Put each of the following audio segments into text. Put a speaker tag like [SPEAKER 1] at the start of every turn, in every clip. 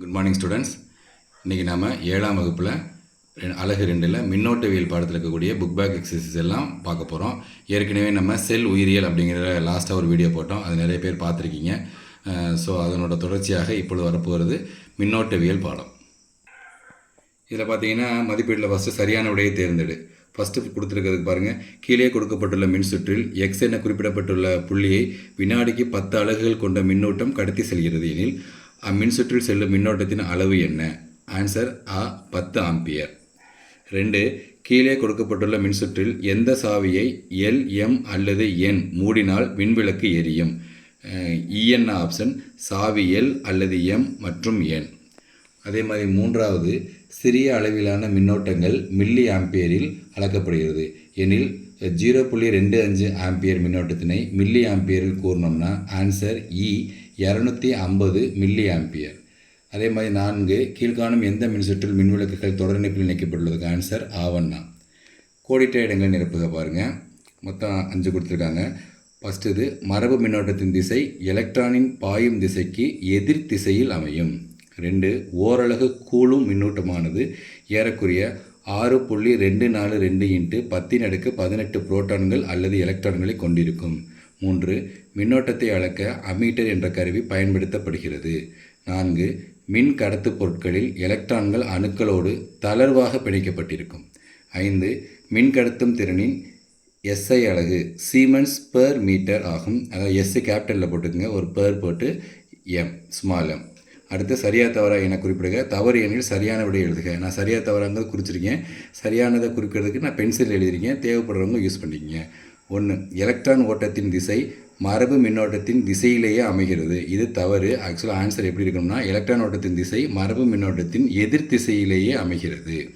[SPEAKER 1] Good morning students இன்றைக்கி நம்ம ஏழாம் வகுப்பில் அழகு ரெண்டில் மின்னோட்டவியல் பாடத்தில் இருக்கக்கூடிய புக் பேக் எக்ஸசைஸ் எல்லாம் பார்க்க போகிறோம் ஏற்கனவே நம்ம செல் உயிரியல் அப்படிங்கிற லாஸ்ட்டாக ஒரு வீடியோ போட்டோம். அது நிறைய பேர் பார்த்துருக்கீங்க. ஸோ அதனோட தொடர்ச்சியாக இப்பொழுது வரப்போகிறது மின்னோட்டவியல் பாடம். இதில் பார்த்தீங்கன்னா மதிப்பீட்டில் ஃபஸ்ட்டு சரியான விடையை தேர்ந்தெடு. ஃபஸ்ட்டு கொடுத்துருக்கிறதுக்கு பாருங்கள் கீழே கொடுக்கப்பட்டுள்ள மின்சுற்றில் எக்ஸ் என குறிப்பிடப்பட்டுள்ள புள்ளியை வினாடிக்கு பத்து அலகுகள் கொண்ட மின்னோட்டம் கடத்தி செல்கிறது எனில் அம்மின்சுற்றில் செல்லும் மின்னோட்டத்தின் அளவு என்ன? ஆன்சர் ஆ பத்து ஆம்பியர். ரெண்டு கீழே கொடுக்கப்பட்டுள்ள மின்சுற்றில் எந்த சாவியை எல் எம் அல்லது என் மூடினால் மின்விளக்கு எரியும்? இஎன் ஆப்ஷன் சாவி எல் அல்லது எம் மற்றும் என் அதே மாதிரி மூன்றாவது சிறிய அளவிலான மின்னோட்டங்கள் மில்லி ஆம்பியரில் அளக்கப்படுகிறது. எனில் ஜீரோ புள்ளி ரெண்டு அஞ்சு ஆம்பியர் மின்னோட்டத்தினை மில்லி ஆம்பியரில் கூறணும்னா ஆன்சர் இ e, இரநூத்தி ஐம்பது மில்லி ஆம்பியர் அதே மாதிரி நான்கு கீழ்காணும் எந்த மின்சுற்றில் மின்விளக்குகள் தொடர் இணைப்பில் இணைக்கப்பட்டுள்ளதுக்கு ஆன்சர் ஆவண்ணா. கோடிட்ட இடங்களை நிரப்புக பாருங்கள் மொத்தம் அஞ்சு கொடுத்துருக்காங்க. ஃபஸ்ட்டு இது மரபு மின்னோட்டத்தின் திசை எலக்ட்ரானின் பாயும் திசைக்கு எதிர் திசையில் அமையும். ரெண்டு ஓரலகு கூலும் மின்னூட்டமானது ஏறக்குறைய ஆறு புள்ளி ரெண்டு நாலு ரெண்டு இன்ட்டு பத்தின் அடுக்கு பதினெட்டு புரோட்டான்கள் அல்லது எலக்ட்ரான்களை கொண்டிருக்கும். மூன்று மின்னோட்டத்தை அளக்க அமீட்டர் என்ற கருவி பயன்படுத்தப்படுகிறது. நான்கு மின் கடத்து பொருட்களில் எலக்ட்ரான்கள் அணுக்களோடு தளர்வாக பிணைக்கப்பட்டிருக்கும். ஐந்து மின்கடத்தும் திறனின் எஸ்ஐ அலகு சீமெண்ட்ஸ் பெர் மீட்டர் ஆகும். அதாவது எஸ்ஐ கேபிட்டலில் போட்டுக்கோங்க ஒரு பெர் போட்டு எம் ஸ்மால் எம் அடுத்து சரியா தவறா என குறிப்பிடுக. தவறு எனில் சரியான விடை எழுதுக. நான் சரியா தவறாங்கிறது குறிச்சிருக்கேன். சரியானதை குறிக்கிறதுக்கு நான் பென்சில் எழுதிருக்கேன் தேவைப்படுறவங்க யூஸ் பண்ணிக்கங்க. ஒன்று எலக்ட்ரான் ஓட்டத்தின் திசை மரபு மின்னோட்டத்தின் திசையிலேயே அமைகிறது. இது தவறு. ஆக்சுவலாக ஆன்சர் எப்படி இருக்கணும்னா எலக்ட்ரான் ஓட்டத்தின் திசை மரபு மின்னோட்டத்தின் எதிர் திசையிலேயே அமைகிறது.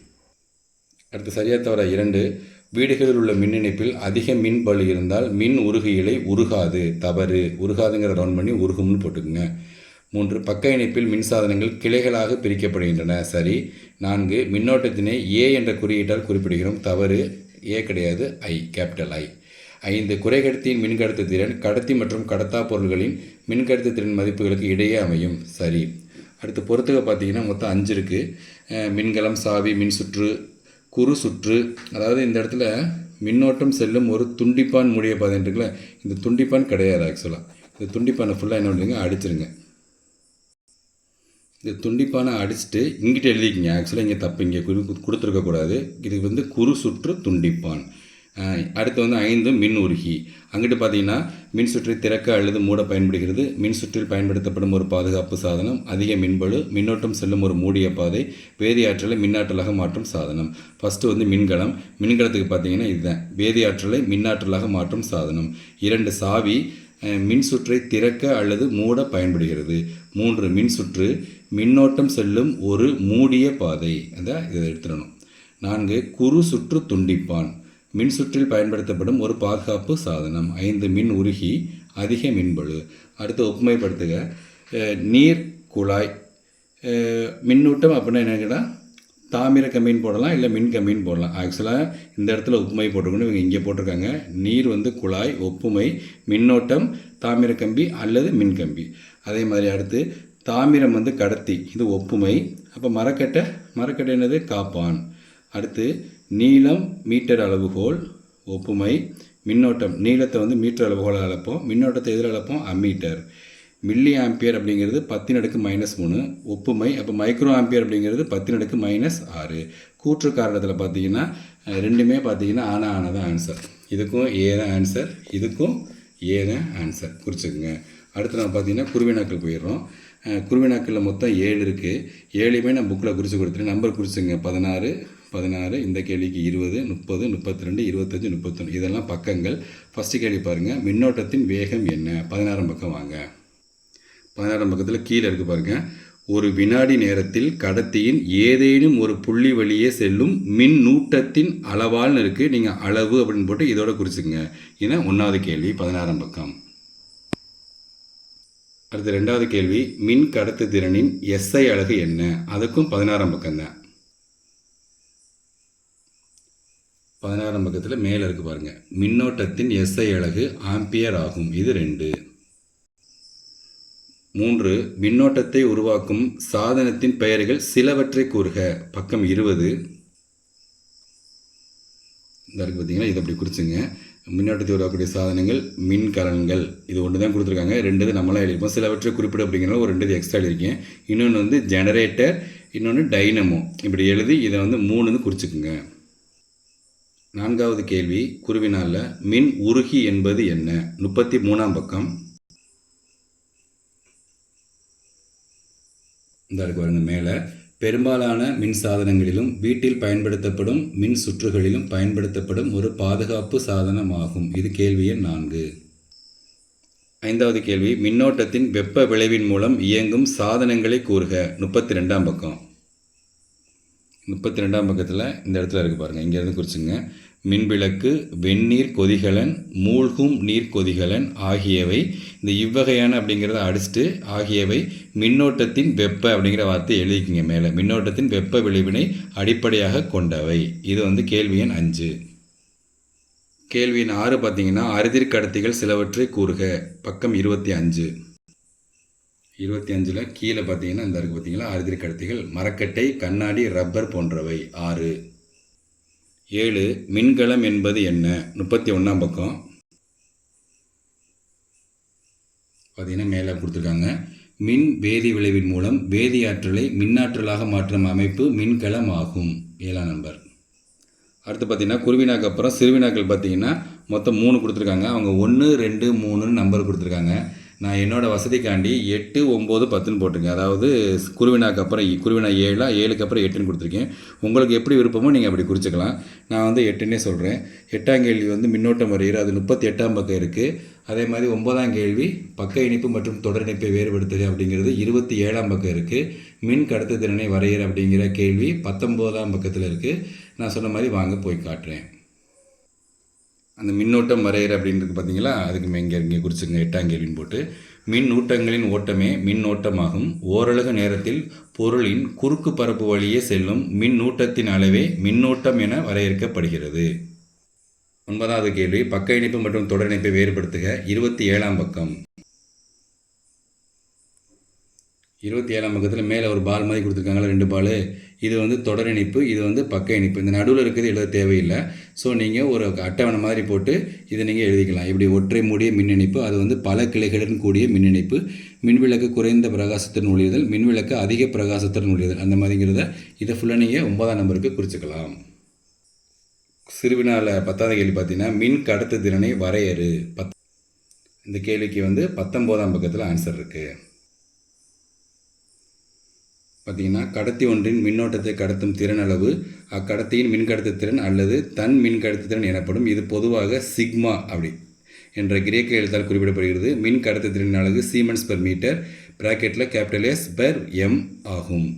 [SPEAKER 1] அடுத்து சரியாக தவிர இரண்டு வீடுகளில் உள்ள மின் இணைப்பில் அதிக மின் பலு இருந்தால் மின் உருகியிலை உருகாது. தவறு. உருகாதுங்கிற ரவுண்ட் பண்ணி உருகும்னு போட்டுக்குங்க. மூன்று பக்க இணைப்பில் மின்சாதனங்கள் கிளைகளாக பிரிக்கப்படுகின்றன. சரி. நான்கு மின்னோட்டத்தினை ஏ என்ற குறியீட்டால் குறிப்பிடுகிறோம். தவறு. ஏ கிடையாது. ஐ கேபிட்டல் ஐ ஐந்து குறைகடத்தியின் மின்கடத்து திறன் கடத்தி மற்றும் கடத்தா பொருள்களின் மின்கடத்து திறன் மதிப்புகளுக்கு இடையே அமையும். சரி. அடுத்து பொறுத்துக பார்த்தீங்கன்னா மொத்தம் அஞ்சு இருக்குது மின்கலம் சாவி மின் சுற்று குறு சுற்று. அதாவது இந்த இடத்துல மின்னோட்டம் செல்லும் ஒரு துண்டிப்பான் மூடிய பாதை இருக்குல்ல இந்த துண்டிப்பான் கிடையாது ஆக்சுவலாக இந்த துண்டிப்பானை ஃபுல்லாக என்ன பண்ணுறீங்க அடிச்சிருங்க. இந்த துண்டிப்பானை அடிச்சுட்டு இங்கிட்ட எழுதிக்கிங்க. ஆக்சுவலாக இங்கே தப்பு இங்கே கொடுத்துருக்கக்கூடாது இது வந்து குறு சுற்று துண்டிப்பான். அடுத்து வந்து ஐந்து மின் உருகி அங்கிட்டு பார்த்தீங்கன்னா மின் சுற்றை திறக்க அல்லது மூட பயன்படுகிறது. மின் சுற்றில் பயன்படுத்தப்படும் ஒரு பாதுகாப்பு சாதனம் அதிக மின்பழு மின்னோட்டம் செல்லும் ஒரு மூடிய பாதை வேதியாற்றலை மின்னாற்றலாக மாற்றும் சாதனம். ஃபஸ்ட்டு வந்து மின்கலம். மின்கலத்துக்கு பார்த்தீங்கன்னா இதுதான். வேதியாற்றலை மின்னாற்றலாக மாற்றும் சாதனம். இரண்டு சாவி மின் சுற்றை திறக்க அல்லது மூட பயன்படுகிறது. மூன்று மின் சுற்று மின்னோட்டம் செல்லும் ஒரு மூடிய பாதை. அதை இதை எடுத்துடணும். நான்கு குறு சுற்று துண்டிப்பான். மின் சுற்றில் பயன்படுத்தப்படும் ஒரு பாதுகாப்பு சாதனம். ஐந்து மின் உருகி அதிக மின்பழு அடுத்து ஒப்புமைப்படுத்துக. நீர் குழாய். மின்னூட்டம் அப்படின்னா என்னங்கன்னா தாமிர கம்பீன் போடலாம் இல்லை மின் கம்பின்னு போடலாம். ஆக்சுவலாக இந்த இடத்துல ஒப்புமை போட்டிருக்கணும். இவங்க இங்கே போட்டிருக்காங்க. நீர் வந்து குழாய் ஒப்புமை மின்னோட்டம் தாமிர கம்பி அல்லது மின் கம்பி அதே மாதிரி அடுத்து தாமிரம் வந்து கடத்தி இது ஒப்புமை. அப்போ மரக்கட்டை மரக்கட்டை என்னது? காப்பான். அடுத்து நீளம் மீட்டர் அளவுகோல் ஒப்புமை. மின்னோட்டம் நீளத்தை வந்து மீட்டர் அளவுகோலாக அளப்போம். மின்னோட்டத்தை எதில் அளப்போம்? அம்மீட்டர் மில்லி ஆம்பியர் அப்படிங்கிறது பத்தின் அடுக்கு மைனஸ் மூணு. ஒப்புமை அப்போ மைக்ரோ ஆம்பியர் அப்படிங்கிறது பத்தின் அடுக்கு மைனஸ் ஆறு. கூற்று காரணத்தில் பார்த்தீங்கன்னா ரெண்டுமே பார்த்தீங்கன்னா ஆனா ஆனா தான் ஆன்சர் இதுக்கும் ஏ தான் ஆன்சர் இதுக்கும் ஏ தான் ஆன்சர் குறிச்சுக்குங்க அடுத்து நம்ம பார்த்தீங்கன்னா குருவினாக்கள் போயிடுறோம். குருவினாக்களில் மொத்தம் ஏழு இருக்குது ஏழையுமே நான் புக்கில் குறித்து கொடுத்துருக்கேன் நம்பர் குறிச்சுங்க. பதினாறு பதினாறு இந்த கேள்விக்கு இருபது முப்பது முப்பத்தி ரெண்டு இருபத்தஞ்சி முப்பத்தொன்று இதெல்லாம் பக்கங்கள். ஃபஸ்ட்டு கேள்வி பாருங்கள் மின்னோட்டத்தின் வேகம் என்ன? பதினாறாம் பக்கம் வாங்க. பதினாறாம் பக்கத்தில் கீழே இருக்குது பாருங்க. ஒரு வினாடி நேரத்தில் கடத்தியின் ஏதேனும் ஒரு புள்ளி வழியே செல்லும் மின்னூட்டத்தின் அளவால்னு இருக்குது நீங்கள் அளவு அப்படின்னு போட்டு இதோட குறிச்சுங்க ஏன்னா ஒன்றாவது கேள்வி பதினாறாம் பக்கம். அடுத்து ரெண்டாவது கேள்வி மின் கடத்து திறனின் எஸ்ஐ அழகு என்ன? அதுக்கும் பதினாறாம் பக்கம் தான் பதினாறாம் பக்கத்தில் மேலே இருக்கு பாருங்கள் மின்னோட்டத்தின் எஸ்ஐ அலகு ஆம்பியர் ஆகும். இது ரெண்டு. மூன்று மின்னோட்டத்தை உருவாக்கும் சாதனத்தின் பெயர்கள் சிலவற்றை கூறுக. பக்கம் இருபது. இதாக இருக்குது பார்த்தீங்களா இதை அப்படி குறிச்சுங்க. மின்னோட்டத்தை உருவாக்கக்கூடிய சாதனங்கள் மின்கலன்கள் இது ஒன்று தான் கொடுத்துருக்காங்க. ரெண்டு நம்மளாம் எழுதியிருப்போம். சிலவற்றை குறிப்பிட அப்படிங்கிறத ஒரு ரெண்டு எக்ஸ்ட்ரா எழுதியிருக்கேன். இன்னொன்று வந்து ஜெனரேட்டர் இன்னொன்று டைனமோ இப்படி எழுதி இதை வந்து மூணுன்னு குறிச்சுக்குங்க. நான்காவது கேள்வி குருவினால மின் உருகி என்பது என்ன? முப்பத்தி மூணாம் பக்கம். இந்த இருக்கு பாருங்க மேலே. பெரும்பாலான மின் சாதனங்களிலும் வீட்டில் பயன்படுத்தப்படும் மின் சுற்றுகளிலும் பயன்படுத்தப்படும் ஒரு பாதுகாப்பு சாதனமாகும். இது கேள்வி எண் நான்கு. ஐந்தாவது கேள்வி மின்னோட்டத்தின் வெப்ப விளைவின் மூலம் இயங்கும் சாதனங்களை கூறுக. முப்பத்தி ரெண்டாம் பக்கம். முப்பத்தி ரெண்டாம் பக்கத்தில் இந்த இடத்துல இருக்கு பாருங்கள் இங்கேருந்து குறிச்சுங்க. மின்விளக்கு வெந்நீர் கொதிகலன் மூழ்கும் நீர் கொதிகலன் ஆகியவை இந்த இவ்வகையான அப்படிங்கிறத அடிச்சுட்டு ஆகியவை மின்னோட்டத்தின் வெப்ப அப்படிங்கிற வார்த்தை எழுதிக்கிங்க மேலே. மின்னோட்டத்தின் வெப்ப விளைவினை அடிப்படையாக கொண்டவை. இது வந்து கேள்வி எண் அஞ்சு. கேள்வி எண் ஆறு பார்த்தீங்கன்னா அறுதிர் கடத்திகள் சிலவற்றை கூறுக. பக்கம் இருபத்தி அஞ்சு. இருபத்தி அஞ்சில் கீழே பார்த்தீங்கன்னா இந்த பார்த்தீங்களா? அறுதிர் கடத்திகள் மரக்கட்டை கண்ணாடி ரப்பர் போன்றவை. ஆறு. ஏழு. மின்கலம் என்பது என்ன? முப்பத்தி ஒன்றாம் பக்கம். பார்த்தீங்கன்னா மேலே கொடுத்துருக்காங்க. மின் வேதி விளைவின் மூலம் வேதியாற்றலை மின்னாற்றலாக மாற்றும் அமைப்பு மின்கலம் ஆகும். ஏழாம் நம்பர். அடுத்து பார்த்தீங்கன்னா குருவினாக்கு அப்புறம் சிறுவினாக்கள் பார்த்தீங்கன்னா மொத்தம் மூணு கொடுத்துருக்காங்க. அவங்க ஒன்று ரெண்டு மூணுன்னு நம்பர் கொடுத்துருக்காங்க. நான் என்னோடய வசதிக்காண்டி எட்டு ஒம்பது பத்துன்னு போட்டிருக்கேன். அதாவது குருவினாக்கு அப்புறம் குருவினா ஏழா ஏழுக்கு அப்புறம் எட்டுன்னு கொடுத்துருக்கேன். உங்களுக்கு எப்படி விருப்பமோ நீங்கள் அப்படி குறிச்சிக்கலாம். நான் வந்து எட்டுன்னே சொல்கிறேன் எட்டாம் கேள்வி வந்து மின்னோட்டம் வரைகிற அது முப்பத்தி எட்டாம் பக்கம் இருக்குது அதே மாதிரி ஒன்பதாம் கேள்வி பக்க இணைப்பு மற்றும் தொடர் இணைப்பை வேறுபடுத்துக அப்படிங்கிறது இருபத்தி ஏழாம் பக்கம் இருக்குது மின் கடத்து திறனை வரைகிற அப்படிங்கிற கேள்வி பத்தொம்போதாம் பக்கத்தில் இருக்குது நான் சொன்ன மாதிரி வாங்க போய் காட்டுறேன். அந்த மின்னோட்டம் வரையிற அப்படின்றது பார்த்தீங்களா? அதுக்கு இங்கே இங்கே குறிச்சுங்க எட்டாம் கேள்வின்னு போட்டு. மின் ஊட்டங்களின் ஓட்டமே மின்னோட்டமாகும். ஓரலகு ஓரளவு நேரத்தில் பொருளின் குறுக்கு பரப்பு வழியே செல்லும் மின்னூட்டத்தின் அளவே மின்னோட்டம் என வரையறுக்கப்படுகிறது. ஒன்பதாவது கேள்வி பக்க இணைப்பு மற்றும் தொடர் இணைப்பை வேறுபடுத்துக. இருபத்தி ஏழாம் பக்கம். இருபத்தி ஏழாம் பக்கத்தில் மேலே ஒரு பால் மாதிரி கொடுத்துருக்காங்களா? ரெண்டு பால். இது வந்து தொடர் இணைப்பு இது வந்து பக்க இணைப்பு. இந்த நடுவில் இருக்கிறது எழுத தேவையில்லை. ஸோ நீங்கள் ஒரு அட்டவணை மாதிரி போட்டு இதை நீங்கள் எழுதிக்கலாம். இப்படி ஒற்றை மூடிய மின் இணைப்பு அது வந்து பல கிளைகளுடன் கூடிய மின் இணைப்பு மின்விளக்கு குறைந்த பிரகாசத்துடன் ஒளியுதல் மின்விளக்கு அதிக பிரகாசத்துடன் ஒளியுதல் அந்த மாதிரிங்கிறத இதை ஃபுல்லாக நீங்கள் ஒன்பதாம் நம்பருக்கு குறிச்சிக்கலாம். சிறுவினால பத்தாவது கேள்வி பார்த்தீங்கன்னா மின் கடத்து திறனை வரையறு. பத் இந்த கேள்விக்கு வந்து பத்தொம்போதாம் பக்கத்தில் ஆன்சர் இருக்குது பார்த்தீங்கன்னா கடத்தி ஒன்றின் மின்னோட்டத்தை கடத்தும் திறன் அளவு அக்கடத்தியின் மின்கடத்து திறன் அல்லது தன் மின்கடத்து திறன் எனப்படும் இது பொதுவாக சிக்மா அப்படி என்ற கிரேக்க எழுத்தால் குறிப்பிடப்படுகிறது. மின் கடத்து திறன் அலகு சீமன்ஸ் பெர் மீட்டர் பிராக்கெட்டில் கேபிட்டல் எஸ் பெர் எம் ஆகும்.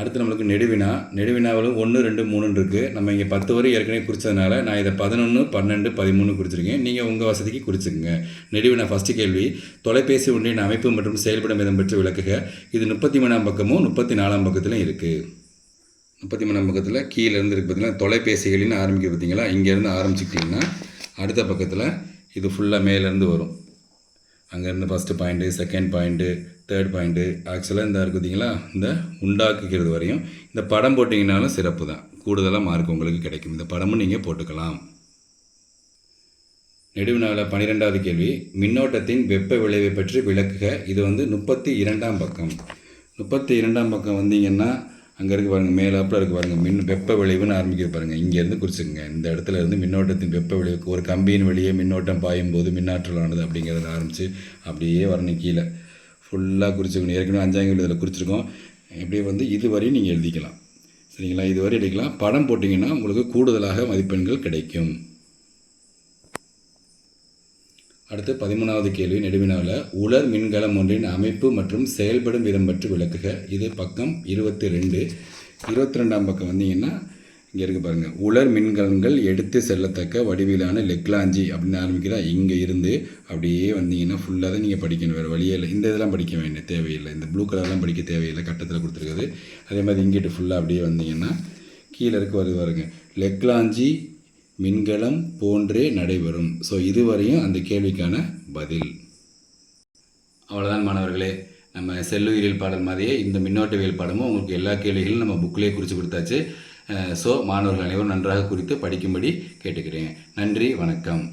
[SPEAKER 1] அடுத்து நம்மளுக்கு நெடுவினா நெடுவினாவிலும் ஒன்று ரெண்டு மூணுன்னு இருக்குது நம்ம இங்கே பத்து வரை ஏற்கனவே குறித்ததுனால நான் இதை பதினொன்று பன்னெண்டு பதிமூணு குறிச்சிருக்கேன். நீங்கள் உங்கள் வசதிக்கு குறிச்சுக்கங்க. நெடுவினா ஃபஸ்ட்டு கேள்வி. தொலைபேசி ஒன்றின் அமைப்பு மற்றும் செயல்படும் விதம் பற்றி விளக்குக. இது முப்பத்தி மூணாம் பக்கமும் முப்பத்தி நாலாம் பக்கத்திலும் இருக்குது முப்பத்தி மூணாம் பக்கத்தில் கீழே இருந்து இருக்கு பார்த்தீங்கன்னா தொலைபேசிகளின்னு ஆரம்பிக்க பார்த்தீங்களா இங்கேருந்து ஆரம்பிச்சுக்கிட்டிங்கன்னா அடுத்த பக்கத்தில் இது ஃபுல்லாக மேலேருந்து வரும். அங்கேருந்து first point second point third point ஆக்சுவலாக இந்த இருக்குதுங்களா இந்த உண்டாக்குகிறது வரையும் இந்த படம் போட்டிங்கனாலும் சிறப்பு தான். கூடுதலாக மார்க் உங்களுக்கு கிடைக்கும். இந்த படமும் நீங்கள் போட்டுக்கலாம். நெடுவினாவில் பன்னிரெண்டாவது கேள்வி. மின்னோட்டத்தின் வெப்ப விளைவை பற்றி விளக்குக. இது வந்து முப்பத்தி இரண்டாம் பக்கம். முப்பத்தி இரண்டாம் பக்கம் வந்தீங்கன்னா அங்கே இருக்கு பாருங்கள் மேலாப்பில் இருக்குது பாருங்கள் மின் வெப்ப விளைவுன்னு ஆரம்பிக்க பாருங்கள் இங்கேருந்து குறிச்சுங்க இந்த இடத்துல இருந்து மின்னோட்டத்தின் வெப்ப விளைவுக்கு ஒரு கம்பியின் வெளியே மின்னோட்டம் பாயும் போது மின்னாற்றலானது அப்படிங்கிறத ஆரம்பித்து அப்படியே வரணும் கீழே. ஃபுல்லாக குறிச்சுக்கணும். ஏற்கனவே அஞ்சாம் இதில் குறிச்சிருக்கோம். இப்படியே வந்து இதுவரையும் நீங்கள் எழுதிக்கலாம். சரிங்களா? இதுவரை எடுக்கலாம். எழுதிக்கலாம் படம் போட்டிங்கன்னா உங்களுக்கு கூடுதலாக மதிப்பெண்கள் கிடைக்கும். அடுத்து பதிமூணாவது கேள்வி நெடுவினாவில் உலர் மின்கலம் ஒன்றின் அமைப்பு மற்றும் செயல்படும் விதம் பற்றி விளக்குக. இது பக்கம் இருபத்தி ரெண்டு இருபத்தி ரெண்டாம் பக்கம் வந்தீங்கன்னா இங்கே இருக்கு பாருங்கள் உலர் மின்கலன்கள் எடுத்து செல்லத்தக்க வடிவிலான லெக்லாஞ்சி அப்படின்னு ஆரம்பிக்கிறா. இங்கே இருந்து அப்படியே வந்தீங்கன்னா ஃபுல்லாக தான் நீங்கள் படிக்கணும். வேறு வழியே இல்லை. இந்த இதெல்லாம் படிக்க வேண்டிய தேவையில்லை. இந்த ப்ளூ கலர்லாம் படிக்க தேவையில்லை. கட்டத்தில் கொடுத்துருக்குது அதே மாதிரி இங்கிட்டு ஃபுல்லாக அப்படியே வந்தீங்கன்னா கீழே இருக்க வருது பாருங்கள் லெக்லாஞ்சி மின்கலம் போன்றே நடைபெறும். ஸோ இதுவரையும் அந்த கேள்விக்கான பதில். அவ்வளோதான் மாணவர்களே. நம்ம செல்லுயிரியல் பாடல் மாதிரியே இந்த மின்னோட்டவியல் பாடமும் உங்களுக்கு எல்லா கேள்விகளும் நம்ம புக்கிலே குறித்து கொடுத்தாச்சு. ஸோ மாணவர்கள் அனைவரும் நன்றாக குறித்து படிக்கும்படி கேட்டுக்கிறேன். நன்றி வணக்கம்.